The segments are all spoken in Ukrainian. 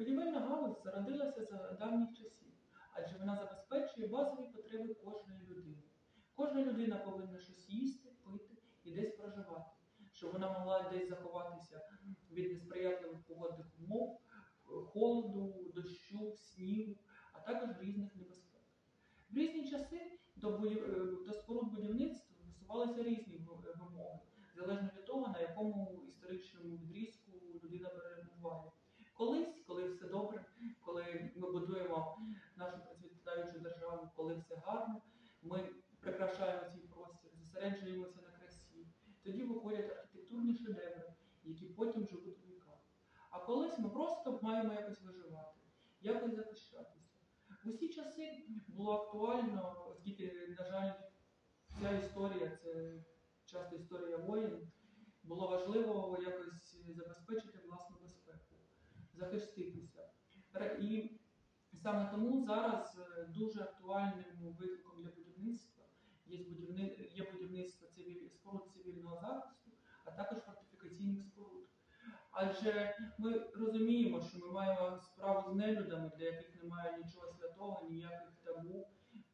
Будівельна галузь зародилася за давніх часів, адже вона забезпечує базові потреби кожної людини. Кожна людина повинна щось їсти, пити і десь проживати, щоб вона могла десь заховатися від несприятливих погодних умов, холоду, дощу, снігу, а також різних небезпек. В різні часи до, будів- до споруд будівництва висувалися різні вимоги, залежно від того, на якому ми прикрашаємо цей простір, зосереджуємося на красі. Тоді виходять архітектурні шедеври, які потім живуть у віках. А колись ми просто маємо якось виживати, якось захищатися. В усі часи було актуально, оскільки, на жаль, ця історія це часто історія воїн, було важливо якось забезпечити власну безпеку, захиститися. І саме тому зараз е, дуже актуальним викликом для будівництва є, будівни... є будівництво споруд цивільного захисту, а також фортифікаційних споруд. Адже ми розуміємо, що ми маємо справу з нелюдами, для яких немає нічого святого, ніяких табу.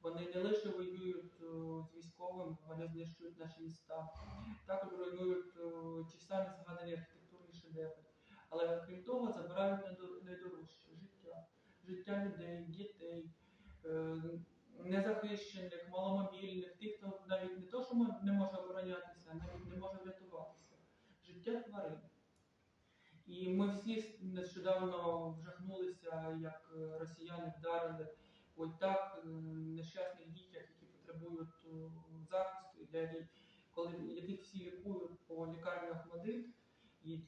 Вони не лише воюють е, з військовими, вони знищують наші міста, також руйнують е, ті самі згадані архітектурні шедеври. Але крім того, забирають найдор- найдорожче життя, людей, дітей, е, незахищених, маломобільних, тих, хто навіть не то, що не може оборонятися, навіть не може врятуватися, життя тварин. І ми всі нещодавно вжахнулися, як росіяни вдарили ось так е, нещасних дітях, які потребують е, захисту, для коли яких всі лікують по лікарнях Медик, і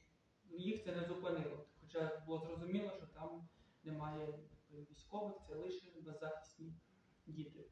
їх це не зупинило. Хоча було зрозуміло, що там немає військових, це лише беззахисні діти.